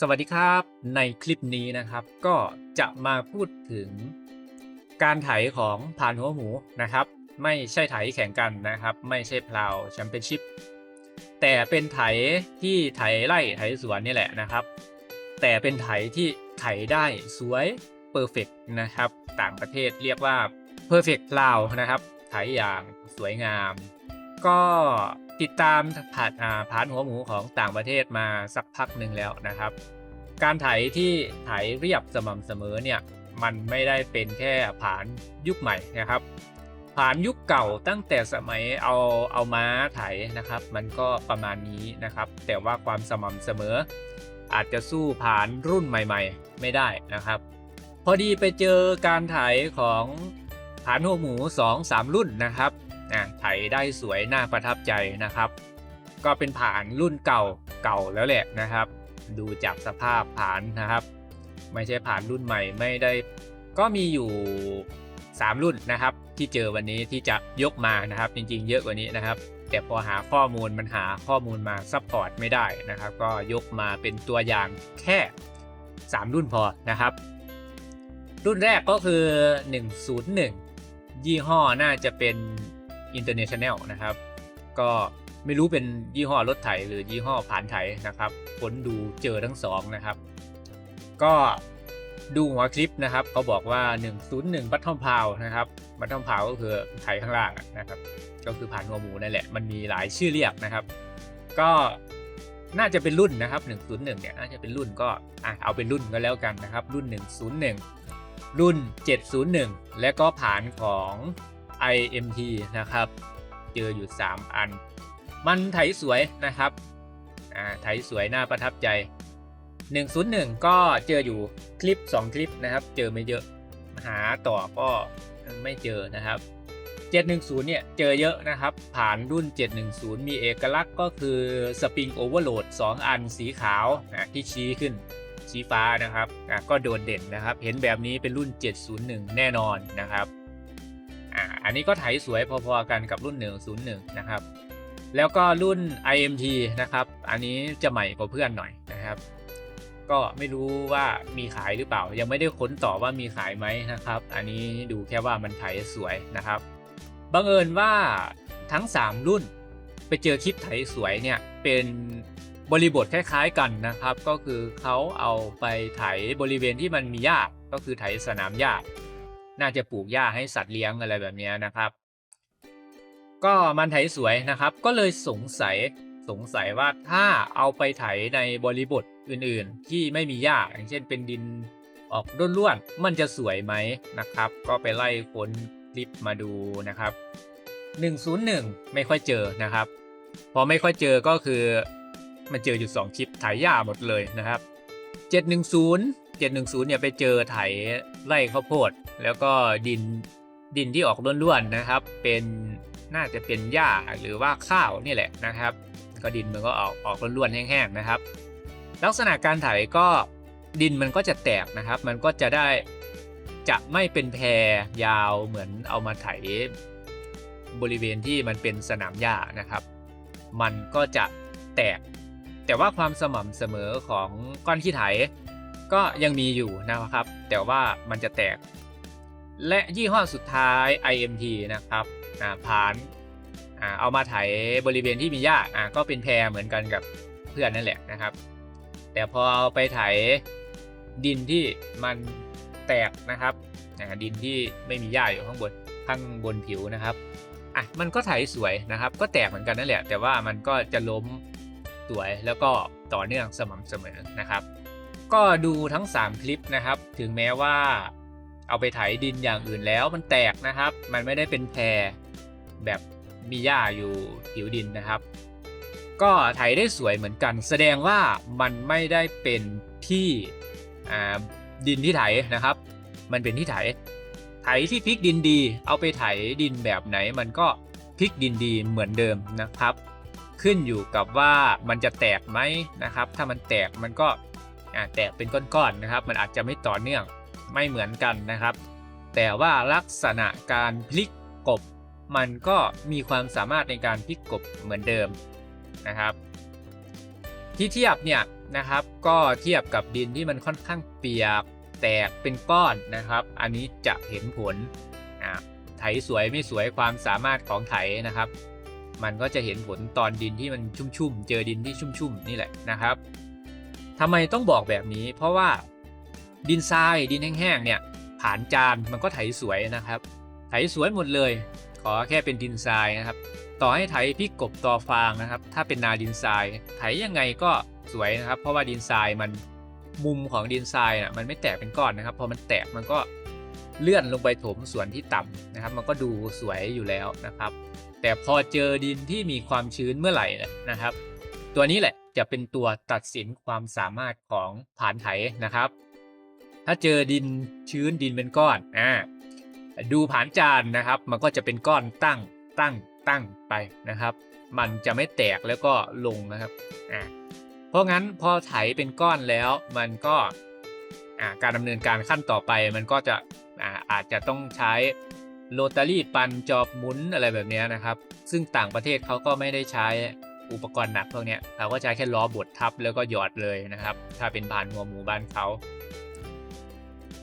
สวัสดีครับ ในคลิปนี้นะครับ ก็จะมาพูดถึงการไถของผ่านหัวหมูนะครับ ไม่ใช่ไถแข่งกันนะครับ ไม่ใช่พลาวแชมเปี้ยนชิพแต่เป็นไถที่ไถไร่ไถสวนนี่แหละนะครับ แต่เป็นไถที่ไถได้สวยเพอร์เฟกนะครับ ต่างประเทศเรียกว่า perfect พลาวนะครับ ไถอย่างสวยงาม ก็ ติดตามผ่านผ่านหัวหมูของต่างประเทศมาสักพักหนึ่งแล้วนะครับ การไถที่ไถเรียบสม่ำเสมอเนี่ยมันไม่ได้เป็นแค่ผานยุคใหม่นะครับผานยุคเก่าตั้งแต่สมัยเอาเอาม้าไถนะครับ มันก็ประมาณนี้นะครับ แต่ว่าความสม่ำเสมอ อาจจะสู้ผานรุ่นใหม่ ๆ ไม่ได้นะครับ พอดีไปเจอการไถของผานหัวหมู 2-3 รุ่นนะครับ อะไถได้สวยน่าประทับใจนะครับ ก็เป็นผานรุ่นเก่าเก่าแล้วแหละนะครับ ดูจากสภาพผานนะครับ ไม่ใช่ผานรุ่นใหม่ไม่ได้ ก็มีอยู่ 3 รุ่นนะครับ ที่เจอวันนี้ที่จะยกมานะครับ จริงๆ เยอะกว่านี้นะครับ แต่พอหาข้อมูลมันหาข้อมูลมาซัพพอร์ตไม่ได้นะครับ ก็ยกมาเป็นตัวอย่างแค่ 3 รุ่นพอนะครับ รุ่นแรกก็คือ 101 ยี่ห้อน่าจะเป็น International นะครับ ก็ไม่รู้เป็นยี่ห้อรถไถหรือยี่ห้อผ่านไถนะครับค้นดูเจอทั้งสองนะครับ ก็ดูหัวคลิปนะครับเขาบอกว่า 101 บัตทอมพาวนะครับบัตทอมพาวก็คือไถข้างล่างนะครับ ก็คือผ่านหัวหมูนั่นแหละ มันมีหลายชื่อเรียกนะครับ ก็น่าจะเป็นรุ่นนะครับ 101 เนี่ยน่าจะเป็นรุ่นก็อะเอาเป็นรุ่นก็แล้วกันนะครับ รุ่น 101 รุ่น 701 และก็ผ่านของ IMT นะครับ เจออยู่ 3 อัน มันไถสวยนะครับอ่าไถสวยน่าประทับใจ 101 ก็เจออยู่คลิป 2 คลิปนะครับ เจอไม่เยอะหาต่อก็ไม่เจอนะครับ 710 เนี่ย เจอเยอะนะครับ ผ่านรุ่น 710 มีเอกลักษณ์ก็คือสปริงโอเวอร์โหลด 2 อันสีขาวนะที่ชี้ขึ้นสีฟ้านะครับอะก็โดดเด่นนะครับ เห็นแบบนี้เป็นรุ่น 701 แน่นอนนะครับ อ่าอันนี้ก็ไถสวยพอๆกันกับรุ่น 101 นะครับ แล้วก็รุ่น IMT นะครับ อันนี้จะใหม่กว่าเพื่อนหน่อยนะครับ ก็ไม่รู้ว่ามีขายหรือเปล่า ยังไม่ได้ค้นต่อว่ามีขายไหมนะครับ อันนี้ดูแค่ว่ามันไถสวยนะครับบังเอิญว่าทั้ง 3 รุ่นไปเจอคลิปไถสวยเนี่ยเป็นบริบทคล้ายๆกันนะครับ ก็คือเขาเอาไปไถบริเวณที่มันมีหญ้าก็คือไถสนามหญ้า น่าจะปลูกหญ้าให้สัตว์เลี้ยงอะไรแบบนี้นะครับ ก็มันไถสวยนะครับ ก็เลยสงสัยสงสัยว่าถ้าเอาไปไถในบริบทอื่นๆ ที่ไม่มีหญ้าอย่างเช่นเป็นดินออกร่วนๆมันจะสวยไหมนะครับ ก็ไปไล่ค้นคลิปมาดูนะครับ 101 ไม่ค่อยเจอนะครับ พอไม่ค่อยเจอก็คือมันเจออยู่ 2 คลิปไถหญ้าหมดเลยนะครับ 710 710เนี่ยไปเจอไถไร่ข้าวโพด แล้วก็ดินดินที่ออกล้วนๆนะครับ เป็นน่าจะเป็นหญ้าหรือว่าข้าวนี่แหละนะครับ ก็ดินมันก็ออกออกล้วนๆแห้งๆนะครับ ลักษณะการไถก็ดินมันก็จะแตกนะครับ มันก็จะได้จะไม่เป็นแพรยาวเหมือนเอามาไถบริเวณที่มันเป็นสนามหญ้านะครับ มันก็จะแตก แต่ว่าความสม่ำเสมอของก้อนขี้ไถก็ยังมีอยู่นะครับ แต่ว่ามันจะแตก และยี่ห้อสุดท้าย IMT นะครับผ่านเอามาไถบริเวณที่มีหญ้าก็เป็นแพรเหมือนกันกับเพื่อนนั่นแหละนะครับ แต่พอเอาไปไถดินที่มันแตกนะครับดินที่ไม่มีหญ้าอยู่ข้างบนข้างบนผิวนะครับอะมันก็ไถสวยนะครับ ก็แตกเหมือนกันนั่นแหละ แต่ว่ามันก็จะล้มสวยแล้วก็ต่อเนื่องสม่ำเสมอนะครับ ก็ดูทั้ง 3 คลิปนะครับ ถึงแม้ว่า เอาไปไถดินอย่างอื่นแล้วมันแตกนะครับ มันไม่ได้เป็นแพรแบบมีหญ้าอยู่ผิวดินนะครับ ก็ไถได้สวยเหมือนกัน แสดงว่ามันไม่ได้เป็นที่ดินที่ไถนะครับ มันเป็นที่ไถ ไถที่พลิกดินดี เอาไปไถดินแบบไหน มันก็พลิกดินดีเหมือนเดิมนะครับ ขึ้นอยู่กับว่ามันจะแตกไหมนะครับ ถ้ามันแตกมันก็แตกเป็นก้อนๆนะครับ มันอาจจะไม่ต่อเนื่อง ไม่เหมือนกันนะครับ แต่ว่าลักษณะการพลิกกบ มันก็มีความสามารถในการพลิกกบเหมือนเดิมนะครับ ที่เทียบเนี่ยนะครับ ก็เทียบกับดินที่มันค่อนข้างเปียกแตกเป็นก้อนนะครับ อันนี้จะเห็นผลไถสวยไม่สวยความสามารถของไถนะครับ มันก็จะเห็นผลตอนดินที่มันชุ่มๆ เจอดินที่ชุ่มๆ นี่แหละนะครับทำไมต้องบอกแบบนี้ เพราะว่า ดินทรายดินแห้งๆเนี่ยผ่านจานมันก็ไถสวยนะครับ ไถสวยหมดเลย ขอแค่เป็นดินทรายนะครับ ต่อให้ไถพริกกบตอฟางนะครับ ถ้าเป็นนาดินทราย ไถยังไงก็สวยนะครับ เพราะว่าดินทรายมันมุมของดินทรายน่ะมันไม่แตกเป็นก้อนนะครับพอมันแตกมันก็เลื่อนลงไปถมส่วนที่ต่ำนะครับ มันก็ดูสวยอยู่แล้วนะครับ แต่พอเจอดินที่มีความชื้นเมื่อไหร่นะครับ ตัวนี้แหละจะเป็นตัวตัดสินความสามารถของผานไถนะครับ ถ้าเจอดินชื้นดินเป็นก้อนอ่าดูผานจานนะครับ มันก็จะเป็นก้อนตั้งตั้งตั้งไปนะครับ มันจะไม่แตกแล้วก็ลงนะครับอ่าเพราะงั้นพอไถเป็นก้อนแล้วมันก็อ่าการดำเนินการขั้นต่อไปมันก็จะอ่าอาจจะต้องใช้โรตารี่ปันจอบหมุนอะไรแบบนี้นะครับ ซึ่งต่างประเทศเขาก็ไม่ได้ใช้อุปกรณ์หนักพวกนี้เขาก็ใช้แค่ล้อบดทับแล้วก็หยอดเลยนะครับ ถ้าเป็นผ่านหัวหมูบ้านเขา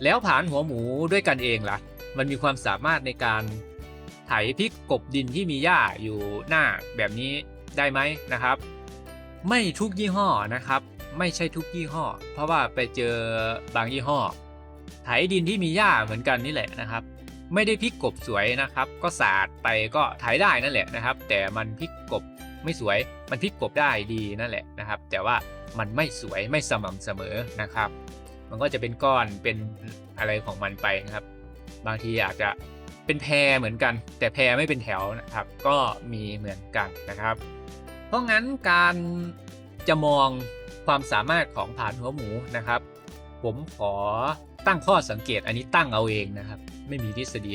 แล้วผานหัวหมูด้วยกันเองล่ะ มันมีความสามารถในการไถพริกกบดินที่มีหญ้าอยู่หน้าแบบนี้ได้ไหมนะครับ ไม่ทุกยี่ห้อนะครับ ไม่ใช่ทุกยี่ห้อ เพราะว่าไปเจอบางยี่ห้อ ไถดินที่มีหญ้าเหมือนกันนี่แหละนะครับ ไม่ได้พริกกบสวยนะครับ ก็สาดไปก็ไถได้นั่นแหละนะครับ แต่มันพริกกบไม่สวย มันพิกกบได้ดีนั่นแหละนะครับ แต่ว่ามันไม่สวยไม่สม่ำเสมอนะครับ มันก็จะเป็นก้อนเป็นอะไรของมันไปนะครับ บางทีอาจจะเป็นแพรเหมือนกัน แต่แพรไม่เป็นแถวนะครับ ก็มีเหมือนกันนะครับ เพราะงั้นการจะมองความสามารถของผานหัวหมูนะครับ ผมขอตั้งข้อสังเกตอันนี้ตั้งเอาเองนะครับ ไม่มีทฤษฎี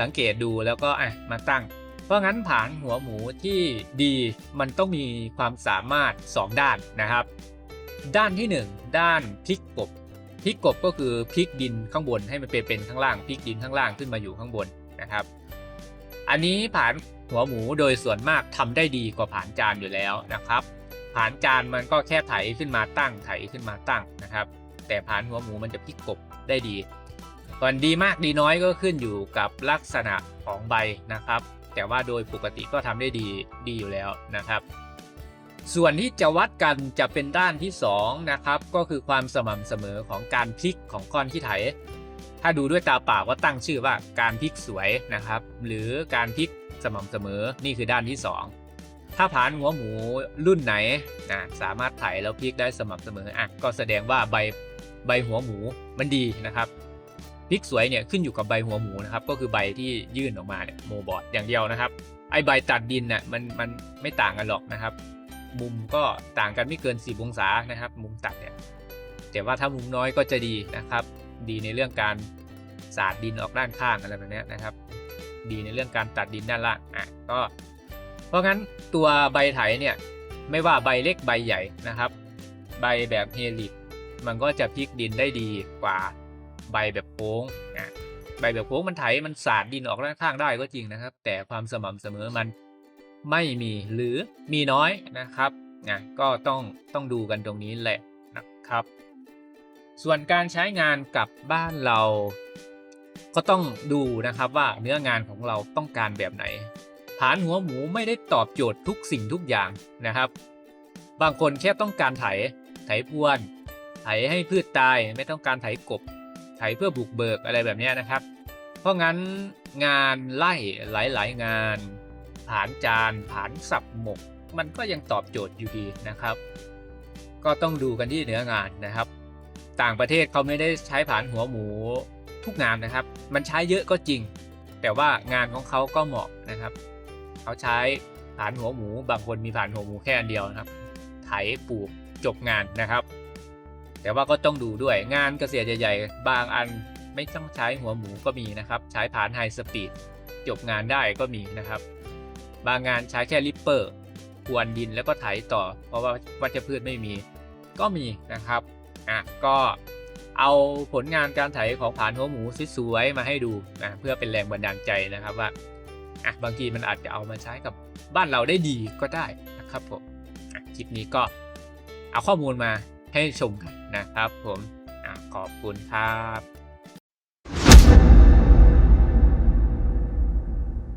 สังเกตดูแล้วก็อะมาตั้ง เพราะงั้นผานหัวหมูที่ดีมันต้องมีความสามารถ 2 ด้านนะครับ ด้านที่ 1 ด้านพลิกกบ พลิกกบก็คือพลิกดินข้างบนให้มันเป็นเป็นข้างล่างพลิกดินข้างล่างขึ้นมาอยู่ข้างบนนะครับ อันนี้ผานหัวหมูโดยส่วนมากทำได้ดีกว่าผานจานอยู่แล้วนะครับ ผานจานมันก็แค่ไถขึ้นมาตั้งไถขึ้นมาตั้งนะครับ แต่ผานหัวหมูมันจะพลิกกบได้ดีส่วนดีมากดีน้อยก็ขึ้นอยู่กับลักษณะของใบนะครับ แต่ว่าโดยปกติก็ทำได้ดีดีอยู่แล้วนะครับ ส่วนที่จะวัดกันจะเป็นด้านที่ 2 นะครับ ก็คือความสม่ำเสมอของการพลิกของก้อนที่ไถ ถ้าดูด้วยตาเปล่าก็ตั้งชื่อว่าการพลิกสวยนะครับ หรือการพลิกสม่ำเสมอนี่คือด้านที่ 2 ถ้าผ่านหัวหมูรุ่นไหนนะสามารถไถแล้วพลิกได้สม่ำเสมออะก็แสดงว่าใบใบหัวหมูมันดีนะครับพลิกสวยเนี่ยขึ้นอยู่กับใบหัวหมูนะครับ ก็คือใบที่ยื่นออกมาเนี่ยโมบอดอย่างเดียวนะครับ ไอใบตัดดินน่ะมันมันไม่ต่างกันหรอกนะครับ มุมก็ต่างกันไม่เกิน 10 องศานะครับ มุมตัดเนี่ยแต่ว่าถ้ามุมน้อยก็จะดีนะครับ ดีในเรื่องการสาดดินออกด้านข้างอะไรแบบนี้นะครับ ดีในเรื่องการตัดดินด้านล่างอะก็ เพราะงั้นตัวใบไถเนี่ยไม่ว่าใบเล็กใบใหญ่นะครับ ใบแบบเฮลิกมันก็จะพลิกดินได้ดีกว่าใบแบบโค้งนะใบแบบโค้งมันไถมันสาดดินออกด้านข้างได้ก็จริงนะครับ แต่ความสม่ำเสมอมัน ไม่มีหรือมีน้อยนะครับนะก็ต้องต้องดูกันตรงนี้แหละนะครับ ส่วนการใช้งานกับบ้านเรา ก็ต้องดูนะครับว่าเนื้องานของเราต้องการแบบไหนฐานหัวหมูไม่ได้ตอบโจทย์ทุกสิ่งทุกอย่างนะครับ บางคนแค่ต้องการไถ ไถพรวน ไถให้พืชตายไม่ต้องการไถกบ ไถเพื่อบุกเบิกอะไรแบบนี้นะครับ เพราะงั้นงานไล่หลายๆงาน ผานจาน ผานสับหมก มันก็ยังตอบโจทย์อยู่ดีนะครับ ก็ต้องดูกันที่เนื้องานนะครับ ต่างประเทศเขาไม่ได้ใช้ผานหัวหมูทุกงานนะครับ มันใช้เยอะก็จริง แต่ว่างานของเขาก็เหมาะนะครับ เขาใช้ผานหัวหมู บางคนมีผานหัวหมูแค่อันเดียวนะครับ ไถปลูกจบงานนะครับ แต่ว่าก็ต้องดูด้วยงานเกษตรใหญ่ ๆ บางอันไม่ต้องใช้หัวหมูก็มีนะครับ ใช้ผานไฮสปีดจบงานได้ก็มีนะครับ บางงานใช้แค่ริปเปอร์กวนดินแล้วก็ไถต่อ เพราะว่าวัชพืชไม่มีก็มีนะครับอะก็เอาผลงานการไถของผานหัวหมูสวยๆมาให้ดูนะเพื่อเป็นแรงบันดาลใจนะครับว่าอะบางทีมันอาจจะเอามาใช้กับบ้านเราได้ดีก็ได้นะครับผมคลิปนี้ก็เอาข้อมูลมาให้ชมกันนะครับผมอขอบคุณครับ